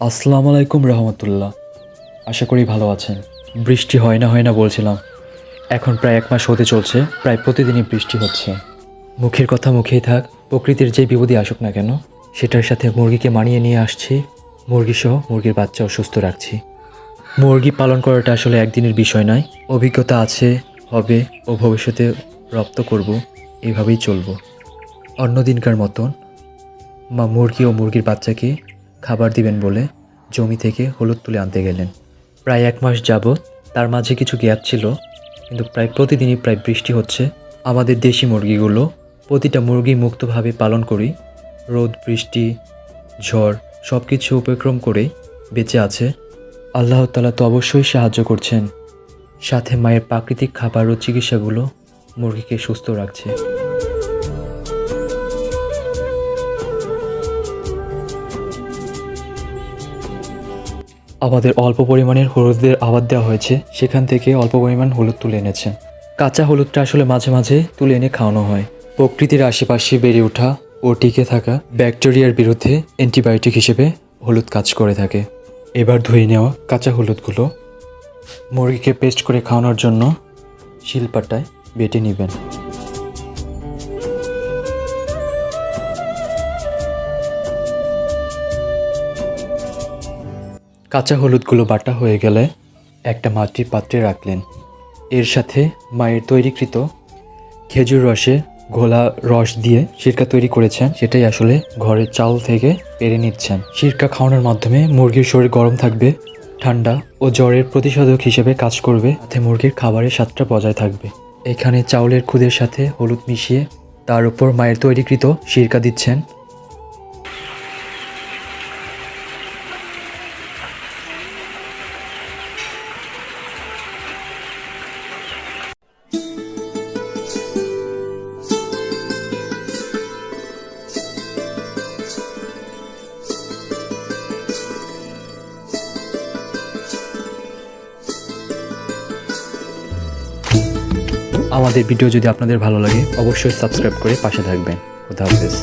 আসসালামু আলাইকুম রহমতুল্লাহ। আশা করি ভালো আছেন। বৃষ্টি হয় না হয় না বলছিলাম। এখন প্রায় এক মাস হতে চলছে, প্রায় প্রতিদিনই বৃষ্টি হচ্ছে। মুখের কথা মুখেই থাক, প্রকৃতির যে বিপদই আসুক না কেন, সেটার সাথে মুরগিকে মানিয়ে নিয়ে আসছি। মুরগি সহ মুরগির বাচ্চাও সুস্থ রাখছি। মুরগি পালন করাটা আসলে একদিনের বিষয় নয়। অভিজ্ঞতা আছে, হবে ও ভবিষ্যতে রপ্ত করব, এভাবেই চলবো। অন্য দিনকার মতন, মা মুরগি ও মুরগির বাচ্চাকে খাবার দিবেন বলে জমি থেকে হলুদ তুলে আনতে গেলেন। প্রায় এক মাস যাবৎ তার মাঝে কিছু গ্যাপ ছিল, কিন্তু প্রায় প্রতিদিনই প্রায় বৃষ্টি হচ্ছে। আমাদের দেশি মুরগিগুলো প্রতিটা মুরগি মুক্তভাবে পালন করি, রোদ, বৃষ্টি, ঝড় সব কিছু উপক্রম করে বেঁচে আছে। আল্লাহ তালা তো অবশ্যই সাহায্য করছেন। সাথে মায়ের প্রাকৃতিক খাবার ও চিকিৎসাগুলো মুরগিকে সুস্থ রাখছে। আমাদের অল্প পরিমাণের হলুদের আবাদ দেওয়া হয়েছে, সেখান থেকে অল্প পরিমাণ হলুদ তুলে এনেছেন কাঁচা হলুদটা আসলে মাঝে মাঝে তুলে এনে খাওয়ানো হয়। প্রকৃতির আশেপাশে বেড়ে ওঠা ও টিকে থাকা ব্যাকটেরিয়ার বিরুদ্ধে অ্যান্টিবায়োটিক হিসেবে হলুদ কাজ করে থাকে। এবার ধুয়ে নেওয়া কাঁচা হলুদগুলো মুরগিকে পেস্ট করে খাওয়ানোর জন্য শিলপাটায় বেটে নেবেন। কাঁচা হলুদগুলো বাটা হয়ে গেলে একটা মাটির পাত্রে রাখলেন। এর সাথে মায়ের তৈরিকৃত খেজুর রসে ঘোলা রস দিয়ে সিরকা তৈরি করেছেন। সেটাই আসলে ঘরের চাউল থেকে পেরে নিচ্ছেন। সিরকা খাওয়ানোর মাধ্যমে মুরগির শরীর গরম থাকবে, ঠান্ডা ও জ্বরের প্রতিষেধক হিসেবে কাজ করবে তাতে মুরগির খাবারের স্বাদটা বজায় থাকবে। এখানে চাউলের খুদের সাথে হলুদ মিশিয়ে তার উপর মায়ের তৈরিকৃত সিরকা দিচ্ছেন। আমাদের ভিডিও যদি আপনাদের ভালো লাগে অবশ্যই সাবস্ক্রাইব করে পাশে থাকবেন। হাফেজ।